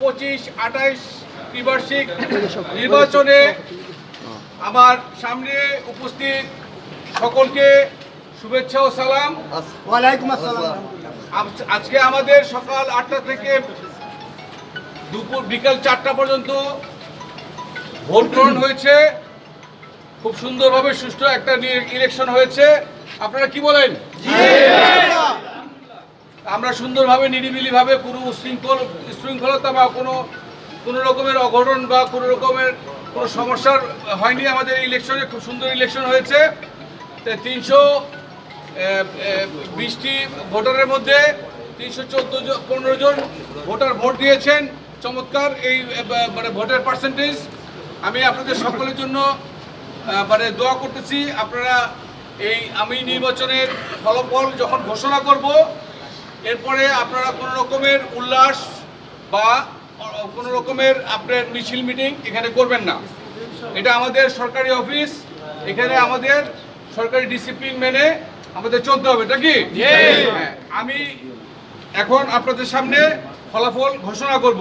পঁচিশ আঠাইশ ত্রিবার্ষিক নির্বাচনে আমার সামনে উপস্থিত সকলকে শুভেচ্ছা ও সালাম। ওয়ালাইকুম আসসালাম। আজ- আজকে আমাদের সকাল আটটা থেকে দুপুর বিকাল চারটা পর্যন্ত ভোট গ্রহণ হয়েছে। খুব সুন্দরভাবে সুষ্ঠু একটা ইলেকশন হয়েছে। আপনারা কি বলেন? আমরা সুন্দরভাবে, নিরিবিলিভাবে কোনো উশৃঙ্খল শৃঙ্খলতা বা কোনো কোনো রকমের অঘটন বা কোনো রকমের কোনো সমস্যার হয়নি আমাদের ইলেকশনে খুব সুন্দর ইলেকশন হয়েছে। তিনশো বিশটি ভোটারের মধ্যে তিনশো চোদ্দ পনেরো জন ভোটার ভোট দিয়েছেন। চমৎকার এই মানে ভোটের পার্সেন্টেজ আমি আপনাদের সকলের জন্য মানে দোয়া করতেছি, আপনারা এই আমি নির্বাচনের ফলাফল যখন ঘোষণা করব এরপরে আপনারা কোনো রকমের উল্লাস বা কোনো রকমের আপনার মিছিল মিটিং এখানে করবেন না। এটা আমাদের সরকারি অফিস এখানে আমাদের সরকারি ডিসিপ্লিন মেনে আমাদের চলতে হবে এটা কি? হ্যাঁ, আমি এখন আপনাদের সামনে ফলাফল ঘোষণা করব।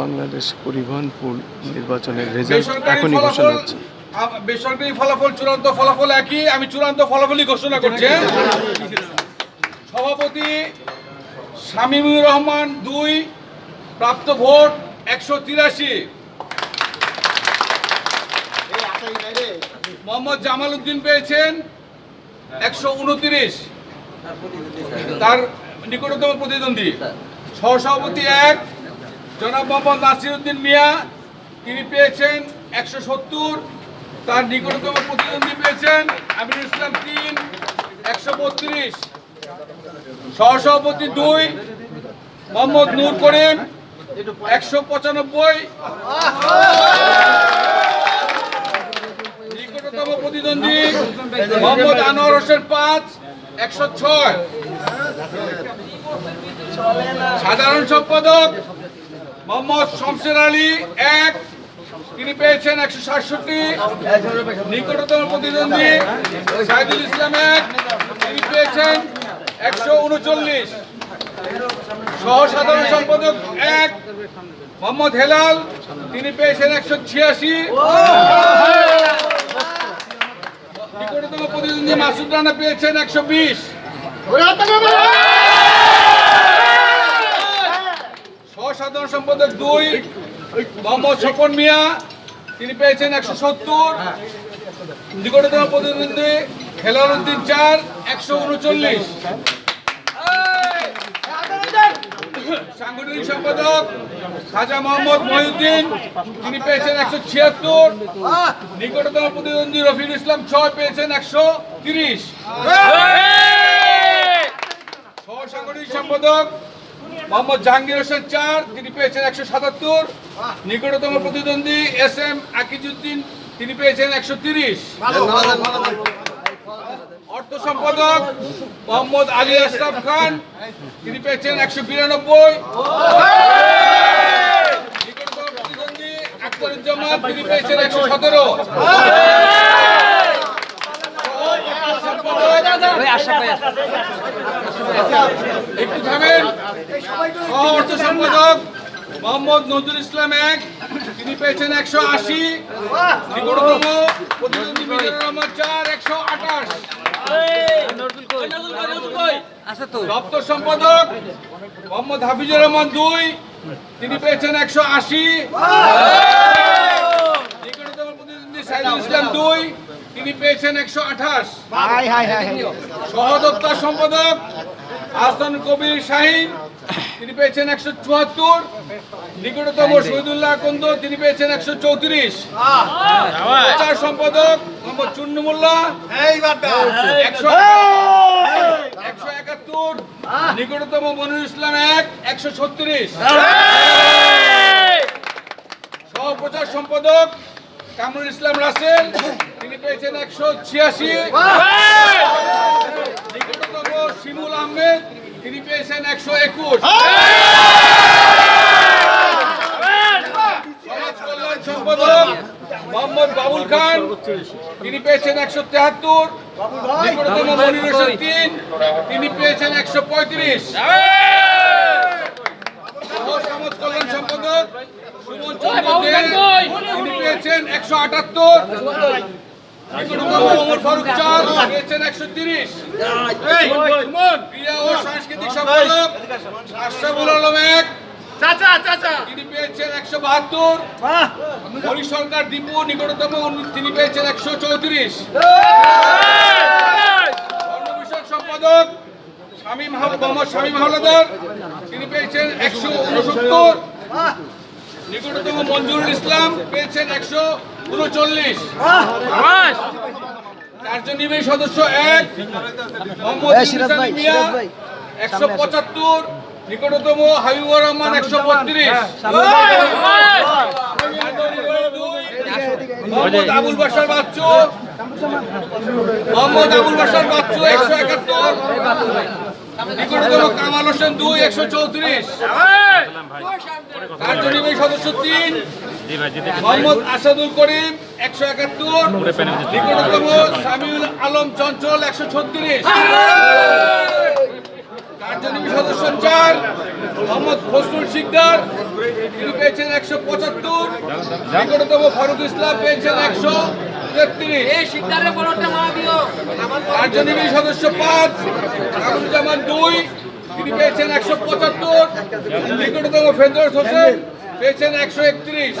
বাংলাদেশ পরিবহন পুল নির্বাচনের রেজাল্ট বেসরকারি এখনই ঘোষণা ফলাফল হচ্ছে। বেসরকারি ফলাফল চূড়ান্ত ফলাফল একই আমি চূড়ান্ত ফলাফলই ঘোষণা করছি হ্যাঁ? সভাপতি শামীমুর রহমান দুই প্রাপ্ত ভোট একশো তিরাশি। মোহাম্মদ জামাল উদ্দিন পেয়েছেন একশো উনত্রিশ। তার নিকটতম প্রতিদ্বন্দ্বী। সহসভাপতি এক জনাব মোহাম্মদ নাসির উদ্দিন মিয়া তিনি পেয়েছেন একশো সত্তর। তার নিকটতম প্রতিদ্বন্দ্বী পেয়েছেন আমিরুল ইসলাম তিন একশো বত্রিশ। সহসভাপতি দুই, মোহাম্মদ নূর করিম, একশো পঁচানব্বই। নিকটতম প্রতিদ্বন্দ্বী মোহাম্মদ আনোয়ার হোসেন পাঁচ, একশো ছয়। সাধারণ সম্পাদক মোহাম্মদ শমশের আলী এক, তিনি পেয়েছেন একশো সাতষট্টি। নিকটতম প্রতিদ্বন্দ্বী সাইদুল ইসলাম এক, তিনি পেয়েছেন একশো উনচল্লিশ। সহ সাধারণ সম্পাদক এক, মোহাম্মদ হেলাল, তিনি পেয়েছেন একশো ছিয়াশি। প্রতিদ্বন্দ্বী মাসুদ রানা পেয়েছেন একশো বিশ। সহসাধারণ সম্পাদক দুই, মোহাম্মদ স্বপন মিয়া, তিনি পেয়েছেন একশো সত্তর। নিকটতম প্রতিদ্বন্দ্বী হেলাল উদ্দিন চার একশো উনচল্লিশ। সাংগঠনিক সম্পাদক খাজা মোহাম্মদ মহিউদ্দিন তিনি পেয়েছেন একশো ছিয়াত্তর। নিকটতম প্রতিদ্বন্দ্বী রফিকুল ইসলাম ছয় পেয়েছেন একশো তিরিশ। সহসাংগঠনিক সম্পাদক মোহাম্মদ জাহাঙ্গীর হোসেন চার তিনি পেয়েছেন একশো সাতাত্তর। নিকটতম প্রতিদ্বন্দ্বী এস এম আকিজুদ্দিন তিনি পেয়েছেন একশো তিরিশ। অর্থ সম্পাদক মোহাম্মদ আলী আশরাফ খান, তিনি পেয়েছেন একশো বিরানব্বই। আখতারুজ্জামান তিনি পেয়েছেন একশো সতেরো। একটু থামেন। অর্থ সম্পাদক মোহাম্মদ নজরুল ইসলাম এক। তিনি পেয়েছেন একশো আশি। নিকটতম প্রতিদ্বন্দ্বী মিজানুর রহমান চার একশো আঠাশ। দপ্তর সম্পাদক মোহাম্মদ হাফিজুর রহমান দুই তিনি পেয়েছেন একশো আশি। নিকটতম প্রতিদ্বন্দ্বী সাইদুল ইসলাম দুই তিনি পেয়েছেন একশো আঠাশ। হাই হাই হাই সহদপ্তর সম্পাদক আহসান কবির শাহিন। তিনি পেয়েছেন একশো চুয়াত্তর। নিকটতম শহীদুল্লাহ কন্দ তিনি পেয়েছেন একশো চৌত্রিশ। প্রচার সম্পাদক মোহাম্মদ চুন্নমুল্লাহ। একশো একশো একাত্তর। নিকটতম মনিরুল ইসলাম এক একশো ছত্রিশ। সহপ্রচার সম্পাদক কামরুল ইসলাম রাসেল তিনি পেয়েছেন একশো ছিয়াশি। নিকটতম শিমুল আহমেদ তিনি পেয়েছেন একশো একুশ। হ্যাঁ! সম্পাদক মোহাম্মদ বাবুল খান তিনি পেয়েছেন একশো তেহাত্তর। তিন তিনি পেয়েছেন একশো পঁয়ত্রিশ। সমাজ কল্যাণ সম্পাদক তিনি পেয়েছেন একশো আটাত্তর। সরকার দীপু নিকটতম তিনি পেয়েছেন একশো চৌত্রিশ সম্পাদক হাল- মোহাম্মদ শামীম হাওলাদার তিনি পেয়েছেন একশো উনসত্তর। নিকটতম মঞ্জুরুল ইসলাম পেয়েছেন একশো উনচল্লিশ। কার্যনির্বাহী সদস্য এক। মোহাম্মদ মিয়া একশো পঁচাত্তর। নিকটতম হাবিবুর রহমান একশো বত্রিশ। মোহাম্মদ আবুল বাসার বাচ্চু। মোহাম্মদ আবুল বাসার বাচ্চু একশো একাত্তর। নিকটতম কামাল হোসেন দুই একশো চৌত্রিশ। কার্যনির্বাহী সদস্য তিন। মোহাম্মদ আসাদুল করিম একশো একাত্তর। নিকটতম সামিউল আলম চঞ্চল একশো ছত্রিশ। কার্যনির্বাহী সদস্য চার মোহাম্মদ ফসলুল শিকদার। তিনি পেয়েছেন একশো পঁচাত্তর। নিকটতম ফারুক ইসলাম পেয়েছেন একশো কার্যনির্বাহী সদস্য পাঁচ কামরুজ্জামান দুই। তিনি পেয়েছেন একশো পঁচাত্তর। নিকটতম ফেরদৌস হোসেন পেয়েছেন একশো একত্রিশ।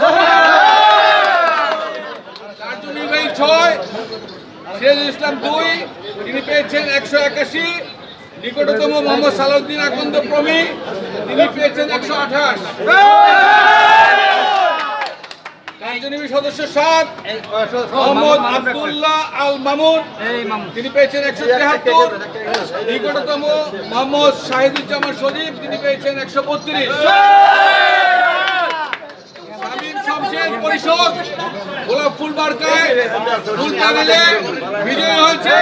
কার্যনির্বাহী ছয়, সিরাজুল ইসলাম দুই, তিনি পেয়েছেন একশো একাশি। নিকটতম মোহাম্মদ সালাউদ্দিন আকন্দ প্রমি, তিনি পেয়েছেন একশো আঠাশ। কার্যনির্বাহী সদস্য সাত, মোহাম্মদ আব্দুল্লাহ আল মামুন, তিনি পেয়েছেন একশো তেহাত্তর। নিকটতম মোহাম্মদ শাহিদুজ্জামান সজীব, তিনি পেয়েছেন একশো বত্রিশ। পরিষদ গোলাপ ফুল বার্কায় ফুল প্যানেলে হয়েছে।